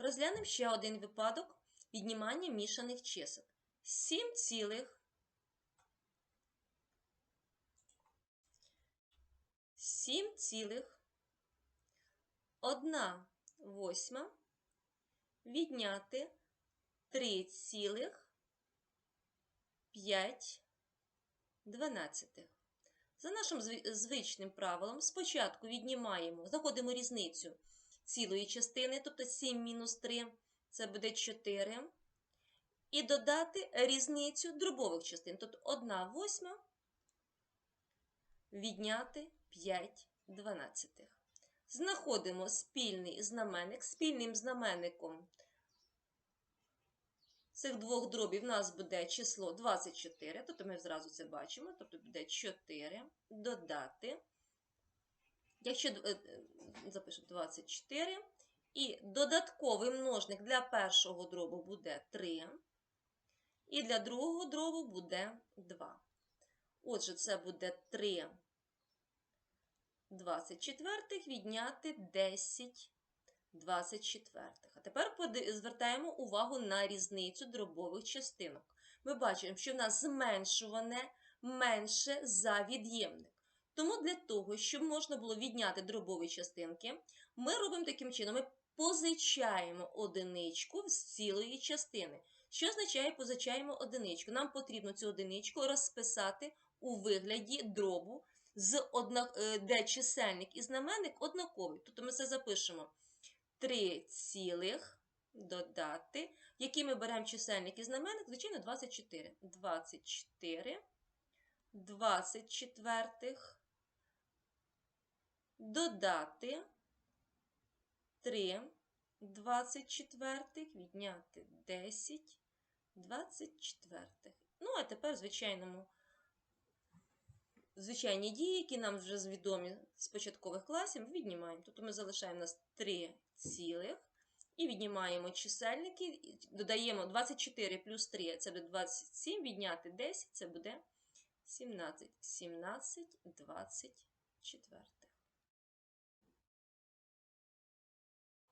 Розглянемо ще один випадок віднімання мішаних чисел. 7 цілих 7 цілих 1 восьма відняти 3 цілих 5 дванадцятих. За нашим звичним правилом, спочатку віднімаємо, знаходимо різницю цілої частини, тобто 7 мінус 3, це буде 4. І додати різницю дробових частин, тобто 1 восьма відняти 5 дванадцятих. Знаходимо спільний знаменник. Спільним знаменником цих двох дробів в нас буде число 24, тобто ми зразу це бачимо, тобто буде 4 додати. Якщо е, запишу 24, і додатковий множник для першого дробу буде 3, і для другого дробу буде 2. Отже, це буде 3 24 відняти 10 24. А тепер звертаємо увагу на різницю дробових частинок. Ми бачимо, що в нас зменшуване менше за від'ємник. Тому для того, щоб можна було відняти дробові частинки, ми робимо таким чином: ми позичаємо одиничку з цілої частини. Що означає позичаємо одиничку? Нам потрібно цю одиничку розписати у вигляді дробу, з одна... е, де чисельник і знаменник однаковий. Тобто ми це запишемо 3 цілих додати, які ми беремо чисельник і знаменник, звичайно, 24. 24, 24 додати 3 24 відняти 10 24. Ну, а тепер в звичайному звичайні дії, які нам вже відомі з початкових класів, віднімаємо. Тобто ми залишаємо нас 3 цілих і віднімаємо чисельники, додаємо 24 плюс 3, це буде 27, відняти 10, це буде 17. 17, 24.